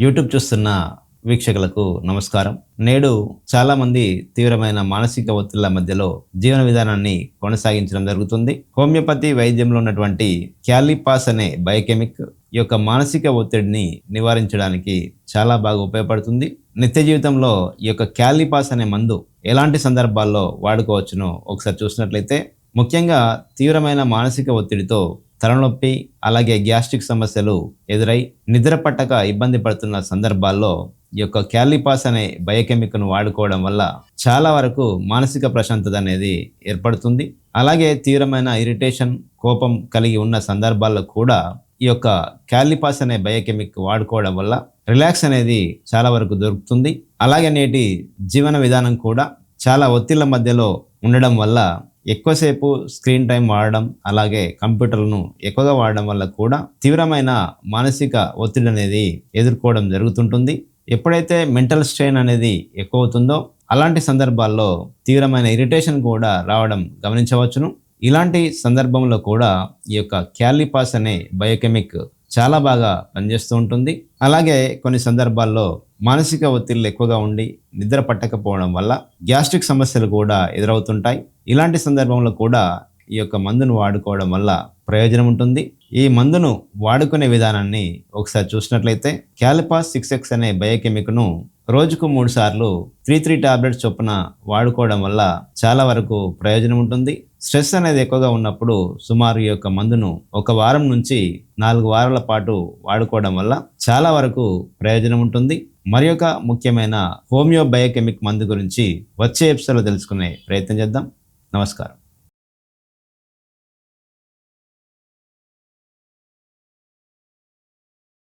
YouTube చూస్తున్న వీక్షకులకు నమస్కారం. నేడు చాలామంది తీవ్రమైన మానసిక ఒత్తిళ్ళ మధ్యలో జీవన విధానాన్ని కొనసాగించడం జరుగుతుంది. హోమియోపతి వైద్యంలో ఉన్నటువంటి క్యాలిపాస్ అనే బయోకెమిక్ ఈ యొక్క మానసిక ఒత్తిడిని నివారించడానికి చాలా బాగా ఉపయోగపడుతుంది. నిత్య జీవితంలో ఈ యొక్క క్యాలిపాస్ అనే మందు ఎలాంటి సందర్భాల్లో వాడుకోవచ్చునో ఒకసారి చూసినట్లయితే ముఖ్యంగా తీవ్రమైన మానసిక ఒత్తిడితో తలనొప్పి అలాగే గ్యాస్ట్రిక్ సమస్యలు ఎదురై నిద్ర పట్టక ఇబ్బంది పడుతున్న సందర్భాల్లో ఈ యొక్క క్యాలిపాస్ అనే బయోకెమిక్ను వాడుకోవడం వల్ల చాలా వరకు మానసిక ప్రశాంతత అనేది ఏర్పడుతుంది. అలాగే తీవ్రమైన ఇరిటేషన్ కోపం కలిగి ఉన్న సందర్భాల్లో కూడా ఈ యొక్క క్యాలిపాస్ అనే బయోకెమిక్ వాడుకోవడం వల్ల రిలాక్స్ అనేది చాలా వరకు దొరుకుతుంది. అలాగే నేటి జీవన విధానం కూడా చాలా ఒత్తిళ్ళ మధ్యలో ఉండడం వల్ల ఎక్కువసేపు స్క్రీన్ టైం వాడడం అలాగే కంప్యూటర్లను ఎక్కువగా వాడడం వల్ల కూడా తీవ్రమైన మానసిక ఒత్తిడి అనేది ఎదుర్కోవడం జరుగుతుంటుంది. ఎప్పుడైతే మెంటల్ స్ట్రెయిన్ అనేది ఎక్కువ అవుతుందో అలాంటి సందర్భాల్లో తీవ్రమైన ఇరిటేషన్ కూడా రావడం గమనించవచ్చును. ఇలాంటి సందర్భంలో కూడా ఈ యొక్క క్యాలిపాస్ అనే బయోకెమిక్ చాలా బాగా పనిచేస్తూ ఉంటుంది. అలాగే కొన్ని సందర్భాల్లో మానసిక ఒత్తిళ్ళు ఎక్కువగా ఉండి నిద్ర పట్టకపోవడం వల్ల గ్యాస్ట్రిక్ సమస్యలు కూడా ఎదురవుతుంటాయి. ఇలాంటి సందర్భంలో కూడా ఈ యొక్క మందును వాడుకోవడం వల్ల ప్రయోజనం ఉంటుంది. ఈ మందును వాడుకునే విధానాన్ని ఒకసారి చూసినట్లయితే క్యాలిపాస్ సిక్స్ ఎక్స్ అనే బయోకెమిక్ను రోజుకు మూడు సార్లు త్రీ త్రీ టాబ్లెట్స్ చొప్పున వాడుకోవడం వల్ల చాలా వరకు ప్రయోజనం ఉంటుంది. స్ట్రెస్ అనేది ఎక్కువగా ఉన్నప్పుడు సుమారు ఈ యొక్క మందును ఒక వారం నుంచి నాలుగు వారాల పాటు వాడుకోవడం వల్ల చాలా వరకు ప్రయోజనం ఉంటుంది. మరి ఒక ముఖ్యమైన హోమియో బయోకెమిక్ మందు గురించి వచ్చే ఎపిసోడ్లో తెలుసుకునే ప్రయత్నం చేద్దాం. నమస్కారం.